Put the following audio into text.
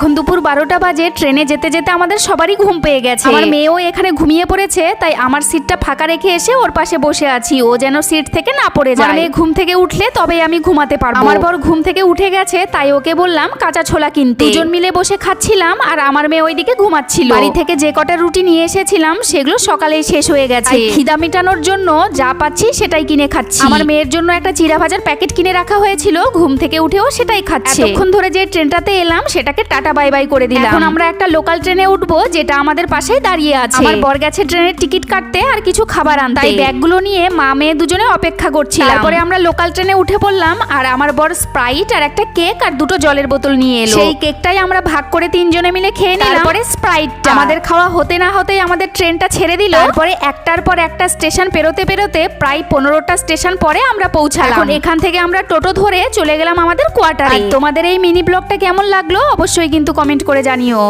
এখন দুপুর বারোটা বাজে ট্রেনে যেতে যেতে আমাদের সবারই ঘুম পেয়ে গেছে। আমার মেয়েও এখানে ঘুমিয়ে পড়েছে তাই আমার সিটটা ফাঁকা রেখে এসে ওর পাশে বসে আছি। ও যেন সিট থেকে না পড়ে যায়। মেয়ে ঘুম থেকে উঠলে তবে আমি ঘুমাতে পারব। আমার বর ঘুম থেকে উঠে গেছে তাই ওকে বললাম কাঁচা ছোলা কিনতে। দুজন মিলে বসে খাচ্ছিলাম আর আমার মেয়ে ওইদিকে ঘুমাচ্ছিল। বাড়ি থেকে যে কটা রুটি নিয়ে এসেছিলাম সেগুলো সকালেই শেষ হয়ে গেছে। খিদা মেটানোর জন্য যা পাচ্ছি সেটাই কিনে খাচ্ছি। আমার মেয়ের জন্য একটা চিরা ভাজার প্যাকেট কিনে রাখা হয়েছিল ঘুম থেকে উঠেও সেটাই খাচ্ছে। এতক্ষণ ধরে যে ট্রেনটাতে এলাম সেটাকে টাটা বাই বাই করে দিলাম। এখন আমরা একটা লোকাল ট্রেনে উঠবো যেটা আমাদের পাশেই দাঁড়িয়ে আছে। আমার বর গেছে ট্রেনের টিকিট কাটতে আর কিছু খাবার আনতে। তাই ব্যাগগুলো নিয়ে মা মেয়ে দুজনে অপেক্ষা করছিলাম। তারপরে আমরা লোকাল ট্রেনে উঠে পড়লাম আর আমার বর স্প্রাইট আর একটা কেক আর দুটো জলের বোতল নিয়ে এলো। সেই কেকটাই আমরা ভাগ করে তিনজনে মিলে খেয়ে নিলাম। তারপরে স্প্রাইট আমাদের খাওয়া হতে না হতেই আমাদের ট্রেনটা ছেড়ে দিল। তারপরে একটার পর একটা স্টেশন পেরোতে পেরোতে প্রায় পনেরোটা স্টেশন পরে আমরা পৌঁছালাম। এখন এখান থেকে আমরা টোটো ধরে চলে গেলাম আমাদের কোয়ার্টারে তোমাদের এই মিনি ব্লগটা কেমন লাগল? অবশ্যই কিন্তু কমেন্ট করে জানিও।